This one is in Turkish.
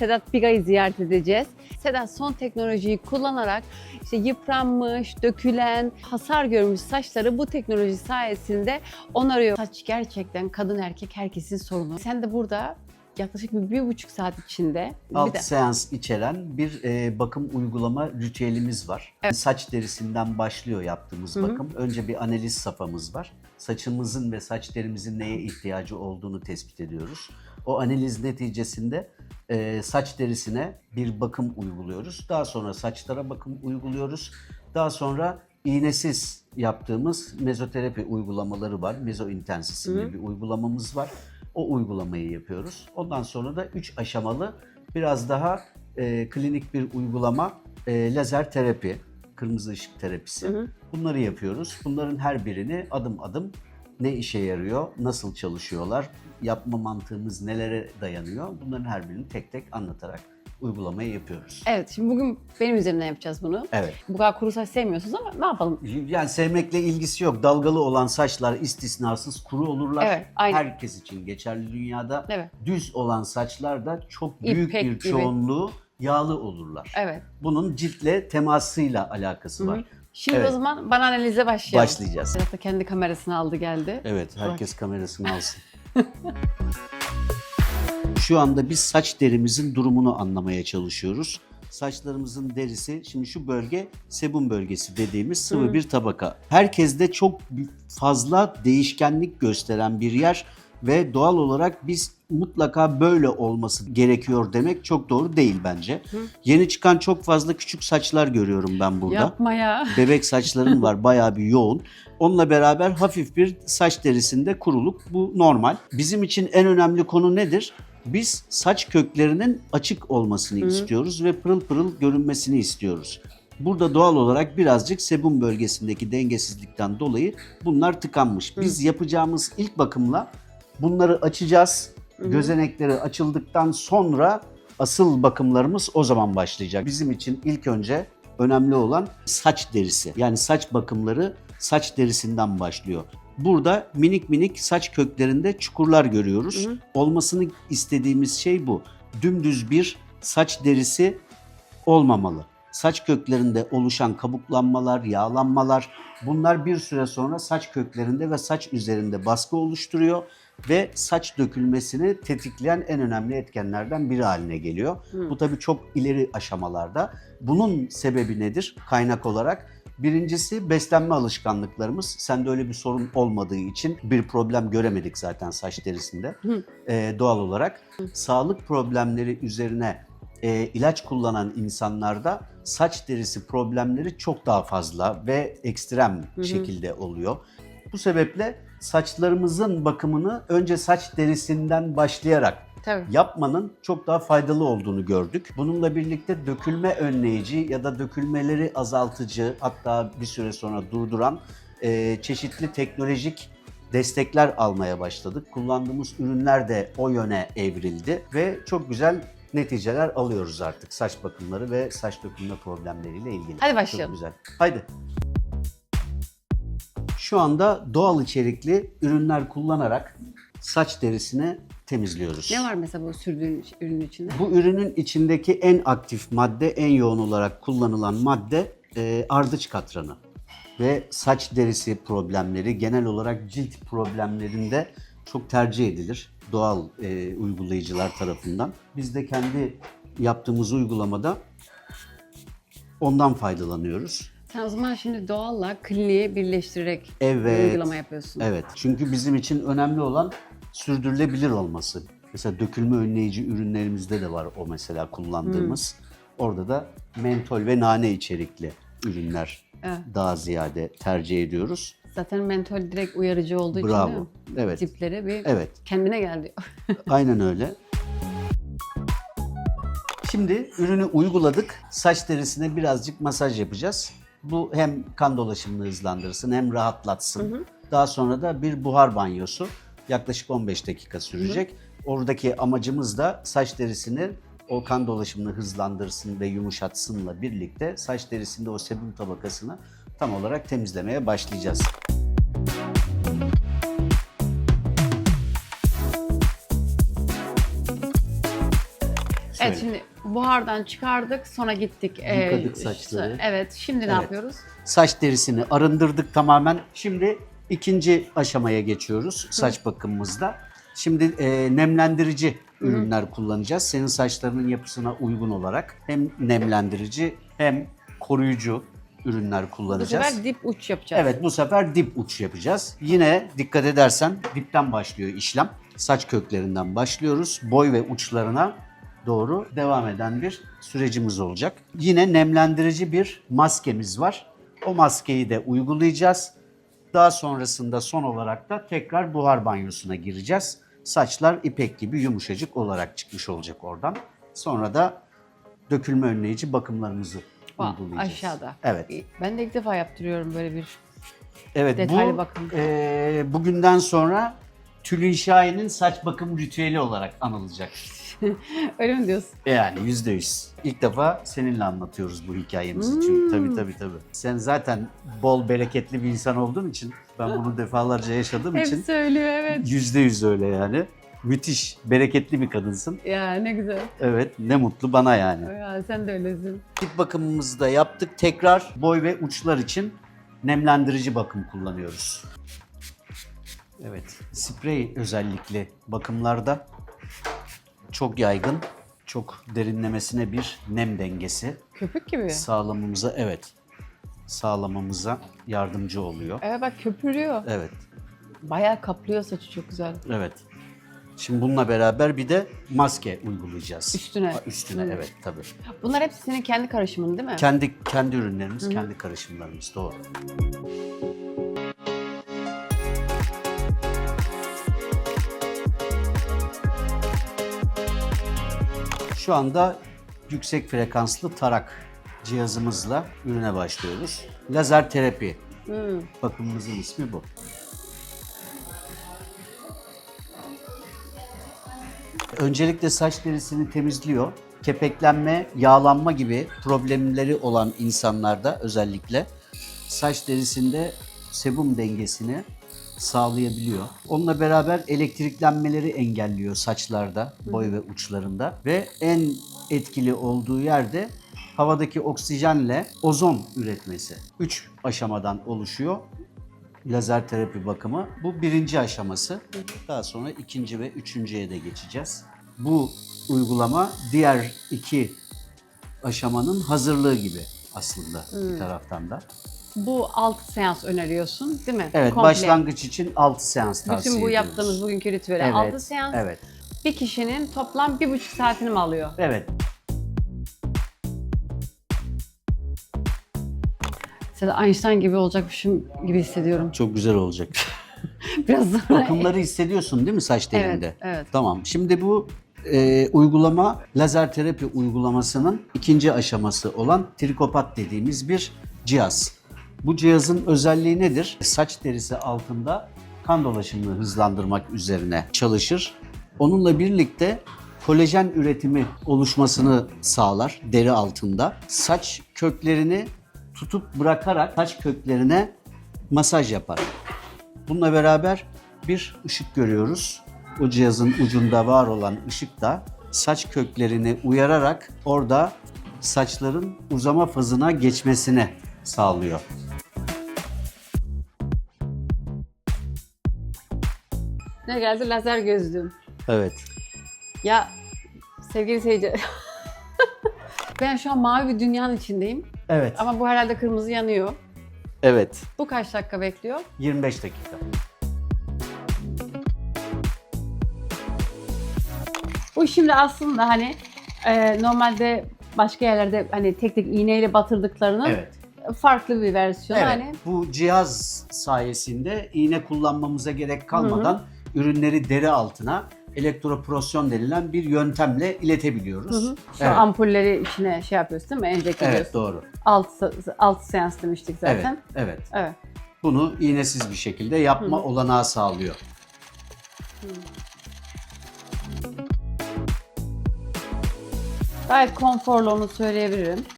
Sedat Biga'yı ziyaret edeceğiz. Sedat son teknolojiyi kullanarak işte yıpranmış, dökülen, hasar görmüş saçları bu teknoloji sayesinde onarıyor. Saç gerçekten kadın erkek herkesin sorunu. Sen de burada yaklaşık bir, bir buçuk saat içinde bir 6 de- seans içeren bir e, bakım uygulama ritüelimiz var. Saç derisinden başlıyor yaptığımız bakım. Önce bir analiz safhamız var. Saçımızın ve saç derimizin neye ihtiyacı olduğunu tespit ediyoruz. O analiz neticesinde e, saç derisine bir bakım uyguluyoruz. Daha sonra saçlara bakım uyguluyoruz. Daha sonra iğnesiz yaptığımız mezoterapi uygulamaları var. Mezointens isimli bir uygulamamız var. O uygulamayı yapıyoruz. Ondan sonra da 3 aşamalı biraz daha e, klinik bir uygulama e, lazer terapi, kırmızı ışık terapisi. Bunları yapıyoruz. Bunların her birini adım adım ne işe yarıyor, nasıl çalışıyorlar, yapma mantığımız nelere dayanıyor bunların her birini tek tek anlatarak uygulamayı yapıyoruz. Evet şimdi bugün benim üzerimden yapacağız bunu. Evet. Bu kadar kuru saç sevmiyorsunuz ama ne yapalım? Yani sevmekle ilgisi yok. Dalgalı olan saçlar istisnasız kuru olurlar. Evet, aynen. Herkes için geçerli dünyada. Evet. Düz olan saçlar da çok büyük İpek bir gibi. çoğunluğu yağlı olurlar. Evet. Bunun ciltle temasıyla alakası var. Şimdi Evet. o zaman bana analize başlayalım. Başlayacağız. Sedat da kendi kamerasını aldı geldi. Evet, herkes kamerasını alsın. Şu anda biz saç derimizin durumunu anlamaya çalışıyoruz. Saçlarımızın derisi, şimdi şu bölge sebum bölgesi dediğimiz sıvı bir tabaka. Herkeste çok fazla değişkenlik gösteren bir yer ve doğal olarak biz mutlaka böyle olması gerekiyor demek çok doğru değil bence. Yeni çıkan çok fazla küçük saçlar görüyorum ben burada. Yapma ya. Bebek saçların var bayağı bir yoğun. Onunla beraber hafif bir saç derisinde kuruluk bu normal. Bizim için en önemli konu nedir? Biz saç köklerinin açık olmasını istiyoruz ve pırıl pırıl görünmesini istiyoruz. Burada doğal olarak birazcık sebum bölgesindeki dengesizlikten dolayı bunlar tıkanmış. Biz yapacağımız ilk bakımla bunları açacağız. Gözenekleri açıldıktan sonra asıl bakımlarımız o zaman başlayacak. Bizim için ilk önce önemli olan saç derisi. Yani saç bakımları saç derisinden başlıyor. Burada minik minik saç köklerinde çukurlar görüyoruz. Olmasını istediğimiz şey bu. Dümdüz bir saç derisi olmamalı. Saç köklerinde oluşan kabuklanmalar, yağlanmalar bunlar bir süre sonra saç köklerinde ve saç üzerinde baskı oluşturuyor ve saç dökülmesini tetikleyen en önemli etkenlerden biri haline geliyor. Bu tabii çok ileri aşamalarda. Bunun sebebi nedir kaynak olarak? Birincisi beslenme alışkanlıklarımız. Sende öyle bir sorun olmadığı için bir problem göremedik zaten saç derisinde Ee, doğal olarak. Sağlık problemleri üzerine e, ilaç kullanan insanlarda saç derisi problemleri çok daha fazla ve ekstrem şekilde oluyor. Bu sebeple saçlarımızın bakımını önce saç derisinden başlayarak Tabii. yapmanın çok daha faydalı olduğunu gördük. Bununla birlikte dökülme önleyici ya da dökülmeleri azaltıcı hatta bir süre sonra durduran e, çeşitli teknolojik destekler almaya başladık. Kullandığımız ürünler de o yöne evrildi ve çok güzel neticeler alıyoruz artık saç bakımları ve saç dökülme problemleriyle ilgili. Hadi başlayalım. Çok güzel. Haydi. Şu anda doğal içerikli ürünler kullanarak saç derisini temizliyoruz. Ne var mesela bu sürdüğün ürünün içinde? Bu ürünün içindeki en aktif madde, en yoğun olarak kullanılan madde e, ardıç katranı. Ve saç derisi problemleri, genel olarak cilt problemlerinde çok tercih edilir doğal e, uygulayıcılar tarafından. Biz de kendi yaptığımız uygulamada ondan faydalanıyoruz. Sen o zaman şimdi doğalla kliniği birleştirerek Evet. uygulama yapıyorsun. Evet. Çünkü bizim için önemli olan sürdürülebilir olması. Mesela dökülme önleyici ürünlerimizde de var o mesela kullandığımız. Orada da mentol ve nane içerikli ürünler Evet. daha ziyade tercih ediyoruz. Zaten mentol direkt uyarıcı olduğu için değil Bravo. mi? Evet. Dipleri bir Evet. kendine gel diyor. Aynen öyle. Şimdi ürünü uyguladık. Saç derisine birazcık masaj yapacağız. Bu hem kan dolaşımını hızlandırsın hem rahatlatsın. Daha sonra da bir buhar banyosu. Yaklaşık 15 dakika sürecek. Oradaki amacımız da saç derisini o kan dolaşımını hızlandırsın ve yumuşatsınla birlikte saç derisinde o sebum tabakasını tam olarak temizlemeye başlayacağız. Evet Söyle. şimdi buhardan çıkardık sonra gittik. e, Yıkadık saçları. Evet şimdi ne Evet. yapıyoruz? Saç derisini arındırdık tamamen. Şimdi ikinci aşamaya geçiyoruz saç bakımımızda. Şimdi e, nemlendirici ürünler kullanacağız. Senin saçlarının yapısına uygun olarak hem nemlendirici hem koruyucu ürünler Bu kullanacağız. sefer dip uç yapacağız. Evet bu sefer dip uç yapacağız. Yine dikkat edersen dipten başlıyor işlem. Saç köklerinden başlıyoruz. Boy ve uçlarına doğru devam eden bir sürecimiz olacak. Yine nemlendirici bir maskemiz var. O maskeyi de uygulayacağız. Daha sonrasında son olarak da tekrar buhar banyosuna gireceğiz. Saçlar ipek gibi yumuşacık olarak çıkmış olacak oradan. Sonra da dökülme önleyici bakımlarımızı Bak, uygulayacağız. aşağıda. Evet. Ben de ilk defa yaptırıyorum böyle bir. Evet Detaylı bu bakım. eee, bugünden sonra Tülin Şahin'in saç bakım ritüeli olarak anılacak. Öyle mi diyorsun? Yani yüzde yüz. İlk defa seninle anlatıyoruz bu hikayemizi Hmm. çünkü tabii tabii tabii. Sen zaten bol bereketli bir insan olduğun için ben bunu defalarca yaşadığım Hep için söylüyor evet. yüzde yüz öyle yani. Müthiş, bereketli bir kadınsın. Ya ne güzel. Evet, ne mutlu bana yani. Ya sen de öylesin. Dip bakımımızı da yaptık. Tekrar boy ve uçlar için nemlendirici bakım kullanıyoruz. Evet, sprey özellikle bakımlarda çok yaygın, çok derinlemesine bir nem dengesi Köpük gibi. sağlamamıza evet sağlamamıza yardımcı oluyor. Evet bak köpürüyor. Evet, Bayağı kaplıyor saçı çok güzel. evet. Şimdi bununla beraber bir de maske uygulayacağız. Üstüne. Üstüne Hı. evet tabii. Bunlar hepsi senin kendi karışımın değil mi? Kendi kendi ürünlerimiz, kendi karışımlarımız doğru. Şu anda yüksek frekanslı tarak cihazımızla ürüne başlıyoruz. Lazer terapi Hı. bakımımızın ismi bu. Öncelikle saç derisini temizliyor. Kepeklenme, yağlanma gibi problemleri olan insanlarda özellikle saç derisinde sebum dengesini sağlayabiliyor. Onunla beraber elektriklenmeleri engelliyor saçlarda, boy ve uçlarında ve en etkili olduğu yerde havadaki oksijenle ozon üretmesi. Üç aşamadan oluşuyor lazer terapi bakımı. Bu birinci aşaması. Daha sonra ikinci ve üçüncüye de geçeceğiz. Bu uygulama diğer iki aşamanın hazırlığı gibi aslında bir taraftan da. Bu 6 seans öneriyorsun değil mi? Evet, Komple. başlangıç için 6 seans tavsiye Bütün bu ediyoruz. yaptığımız bugünkü ritüeli Evet, 6 seans. Evet. Bir kişinin toplam bir buçuk saatini mi alıyor? Evet. Seda Einstein gibi olacakmışım gibi hissediyorum. Çok güzel olacak. Biraz sonra... Bakımları hissediyorsun değil mi saç telinde? Evet, evet. Tamam. Şimdi bu e, uygulama lazer terapi uygulamasının ikinci aşaması olan trikopat dediğimiz bir cihaz. Bu cihazın özelliği nedir? Saç derisi altında kan dolaşımını hızlandırmak üzerine çalışır. Onunla birlikte kolajen üretimi oluşmasını sağlar deri altında. Saç köklerini tutup bırakarak saç köklerine masaj yapar. Bununla beraber bir ışık görüyoruz. O cihazın ucunda var olan ışık da saç köklerini uyararak orada saçların uzama fazına geçmesini sağlıyor. Ne geldi? Lazer gözlüğüm. Evet. Ya sevgili seyirci... ben şu an mavi bir dünyanın içindeyim. Evet. Ama bu herhalde kırmızı yanıyor. Evet. Bu kaç dakika bekliyor? 25 dakika. Bu şimdi aslında hani e, normalde başka yerlerde hani tek tek iğneyle batırdıklarının Evet. farklı bir versiyonu. Evet. Hani Bu cihaz sayesinde iğne kullanmamıza gerek kalmadan ürünleri deri altına elektroporasyon denilen bir yöntemle iletebiliyoruz. şu Evet. ampulleri içine şey yapıyorsun değil mi? Enjekte Evet doğru. 6, 6 seans demiştik Evet. zaten. Evet. Evet. Bunu iğnesiz bir şekilde yapma olanağı sağlıyor. Gayet konforlu onu söyleyebilirim.